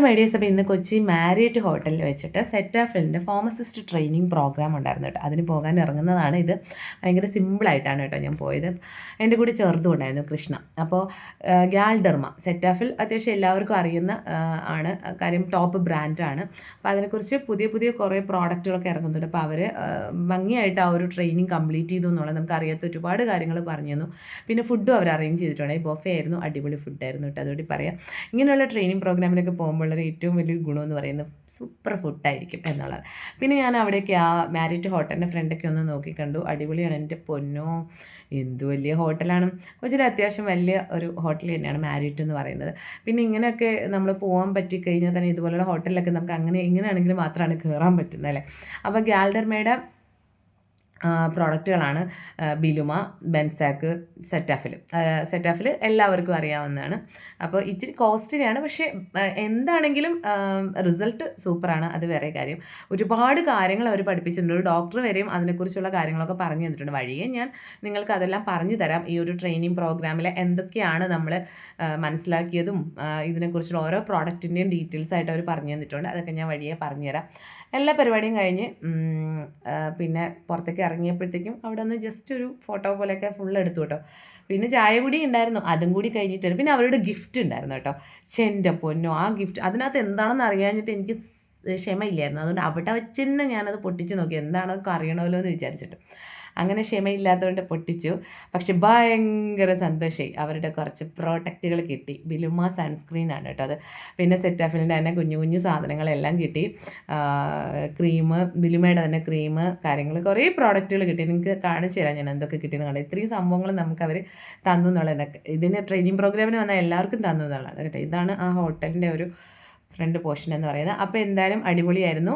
അപ്പോൾ മേഡിയസ് അപ്പോൾ ഇന്ന് കൊച്ചി മാരിയറ്റ് ഹോട്ടലിൽ വെച്ചിട്ട് സെറ്റ് ഫിലിന്റെ ഫാർമസിസ്റ്റ് ട്രെയിനിങ് പ്രോഗ്രാം ഉണ്ടായിരുന്നു കേട്ടോ. അതിന് പോകാൻ ഇറങ്ങുന്നതാണ് ഇത്. ഭയങ്കര സിമ്പിളായിട്ടാണ് കേട്ടോ ഞാൻ പോയത്. എന്റെ കൂടി ചെറുതും ഉണ്ടായിരുന്നു കൃഷ്ണ. അപ്പോൾ ഗ്യാൽഡർമ സെറ്റാഫിൽ അത്യാവശ്യം എല്ലാവർക്കും അറിയുന്ന ആണ്. കാര്യം ടോപ്പ് ബ്രാൻഡാണ് അപ്പോൾ അതിനെക്കുറിച്ച് പുതിയ പുതിയ കുറേ പ്രോഡക്റ്റുകളൊക്കെ ഇറങ്ങുന്നുണ്ട്. അപ്പോൾ അവർ ഭംഗിയായിട്ട് ആ ഒരു ട്രെയിനിങ് കംപ്ലീറ്റ് ചെയ്തു എന്നുള്ളത് നമുക്ക് അറിയാത്ത ഒരുപാട് കാര്യങ്ങൾ പറഞ്ഞു തന്നു. പിന്നെ ഫുഡും അവർ അറേഞ്ച് ചെയ്തിട്ടുണ്ട്. ബോഫേ ആയിരുന്നു. അടിപൊളി ഫുഡായിരുന്നു കേട്ടോ. അതുകൂടി പറയാം. ഇങ്ങനെയുള്ള ട്രെയിനിങ് പ്രോഗ്രാമിനൊക്കെ പോകുമ്പോഴുള്ള ഏറ്റവും വലിയൊരു എന്ന് പറയുന്നത് സൂപ്പർ ഫുഡായിരിക്കും എന്നുള്ളത് പിന്നെ ഞാൻ അവിടെയൊക്കെ ആ മാരിറ്റ് ഹോട്ടലിന്റെ ഫ്രണ്ടൊക്കെ ഒന്ന് നോക്കി കണ്ടു. അടിപൊളിയാണ്. എന്റെ പൊന്നോ എന്ത് വലിയ ഹോട്ടലാണ്. കൊച്ചിയിൽ അത്യാവശ്യം വലിയ ഒരു ഹോട്ടൽ തന്നെയാണ് മാരിറ്റ് എന്ന് പറയുന്നത്. പിന്നെ ഇങ്ങനെയൊക്കെ നമ്മൾ പോകാൻ പറ്റിക്കഴിഞ്ഞാൽ തന്നെ ഇതുപോലുള്ള ഹോട്ടലിലൊക്കെ നമുക്ക് അങ്ങനെ ഇങ്ങനെയാണെങ്കിൽ മാത്രമാണ് കയറാൻ പറ്റുന്നത് അല്ലേ? അപ്പോൾ ഗ്യാൽഡർമയുടെ പ്രോഡക്റ്റുകളാണ് ബിലുമ ബെൻസാക്ക് സെറ്റാഫിൽ സെറ്റാഫിൽ എല്ലാവർക്കും അറിയാവുന്നതാണ്. അപ്പോൾ ഇച്ചിരി കോസ്റ്റ്ലിയാണ് പക്ഷേ എന്താണെങ്കിലും റിസൾട്ട് സൂപ്പറാണ്. അത് വേറെ കാര്യം. ഒരുപാട് കാര്യങ്ങൾ അവർ പഠിപ്പിച്ചിട്ടുണ്ട്. ഒരു ഡോക്ടർ വരെയും അതിനെക്കുറിച്ചുള്ള കാര്യങ്ങളൊക്കെ പറഞ്ഞു തന്നിട്ടുണ്ട്. വഴിയെ ഞാൻ നിങ്ങൾക്ക് അതെല്ലാം പറഞ്ഞു തരാം. ഈ ഒരു ട്രെയിനിങ് പ്രോഗ്രാമിലെ എന്തൊക്കെയാണ് നമ്മൾ മനസ്സിലാക്കിയതും ഇതിനെക്കുറിച്ചുള്ള ഓരോ പ്രോഡക്റ്റിന്റെയും ഡീറ്റെയിൽസ് ആയിട്ട് അവർ പറഞ്ഞു തന്നിട്ടുണ്ട്. അതൊക്കെ ഞാൻ വഴിയെ പറഞ്ഞുതരാം. എല്ലാ പരിപാടിയും കഴിഞ്ഞ് പിന്നെ പുറത്തേക്ക് ഇറങ്ങിയപ്പോഴത്തേക്കും അവിടെ നിന്ന് ജസ്റ്റ് ഒരു ഫോട്ടോ പോലെയൊക്കെ ഫുൾ എടുത്തു കേട്ടോ. പിന്നെ ചായ കൂടി ഉണ്ടായിരുന്നു അതും കൂടി കഴിഞ്ഞിട്ട് പിന്നെ അവരുടെ ഗിഫ്റ്റ് ഉണ്ടായിരുന്നു കേട്ടോ. എന്റെ പൊന്നോ ആ ഗിഫ്റ്റ് അതിനകത്ത് എന്താണെന്ന് അറിയാഞ്ഞിട്ട് എനിക്ക് ക്ഷമയില്ലായിരുന്നു. അതുകൊണ്ട് അവിടെ വെച്ച് തന്നെ ഞാനത് പൊട്ടിച്ച് നോക്കി. എന്താണെന്നൊക്കെ അറിയണമല്ലോ എന്ന് വിചാരിച്ചിട്ട്. അങ്ങനെ ക്ഷമയില്ലാത്തതുകൊണ്ട് പൊട്ടിച്ചു. പക്ഷെ ഭയങ്കര സന്തോഷമായി അവരുടെ കുറച്ച് പ്രോഡക്റ്റുകൾ കിട്ടി. ബിലുമ സൺസ്ക്രീനാണ് കേട്ടോ അത്. പിന്നെ സെറ്റാഫിലിന്റെ തന്നെ കുഞ്ഞു കുഞ്ഞു സാധനങ്ങളെല്ലാം കിട്ടി. ക്രീം ബിലുമയുടെ തന്നെ ക്രീം കാര്യങ്ങൾ കുറേ പ്രോഡക്റ്റുകൾ കിട്ടി. നിങ്ങൾക്ക് കാണിച്ചു തരാം ഞാൻ എന്തൊക്കെ കിട്ടിയെന്ന് കണ്ടത് ഇത്രയും സംഭവങ്ങൾ നമുക്ക് അവർ തന്നു എന്നുള്ളത് ഇതിന് ട്രെയിനിങ് പ്രോഗ്രാമിന് വന്ന എല്ലാവർക്കും തന്നു എന്നുള്ളതാണ് കേട്ടോ. ഇതാണ് ആ ഹോട്ടലിന്റെ ഒരു ഫ്രണ്ട് പോർഷൻ എന്ന് പറയുന്നത്. അപ്പോൾ എന്തായാലും അടിപൊളിയായിരുന്നു.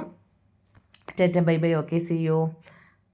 ടെറ്റ bye bye. Okay see you